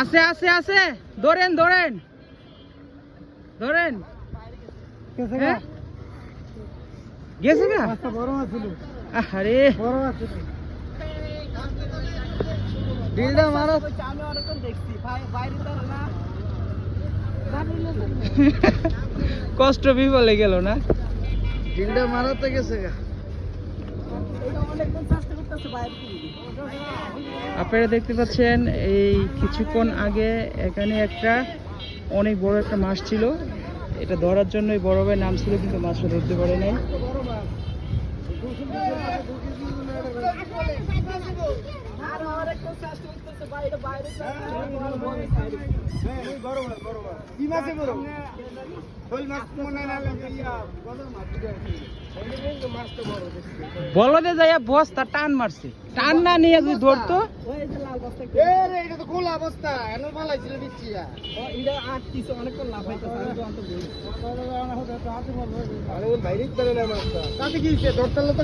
আছে আছে আছে। ধরেন ধরেন। ধরেন। গেছে হ্যাঁ? গেছে গা মাছটা বড় মাছ ছিল আরে বড় মাছ ছিল ডিলটা মারা। কষ্ট বিফলে গেল না? ডিলটা মারাতে গেছে গা। আপনারা দেখতে পাচ্ছেন এই কিছুক্ষণ আগে এখানে একটা অনেক বড় একটা মাছ ছিল। এটা ধরার জন্য এই বড় ভাই নাম ছিল, কিন্তু মাছটা ধরতে পারে নাই। কি মনে ইয়া বলদে যাইয়া বস্তা টান মারছে টান না নিয়ে যদি ধরতো খোলা অবস্থা এনে ধরতালে তো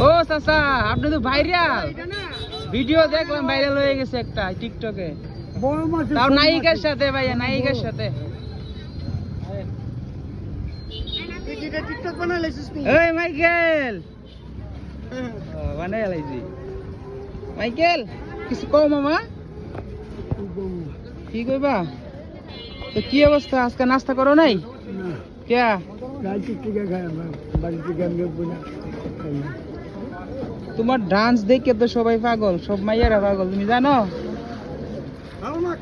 ও চাচা আপনি তো ভাইরাল ভিডিও দেখলাম ভাইরাল হয়ে গেছে একটা টিকটকে তাও নায়িকার সাথে ভাইয়া নায়িকার সাথে। মাইকেল! বানাই লাইছি। মাইকেল কিছু কও মামা? কি কইবা? তো কি অবস্থা? আজকে নাস্তা করো নাই? কে? তোমার ডান্স দেখে তো সবাই পাগল সব মাইয়ারা পাগল তুমি জানো? খাও না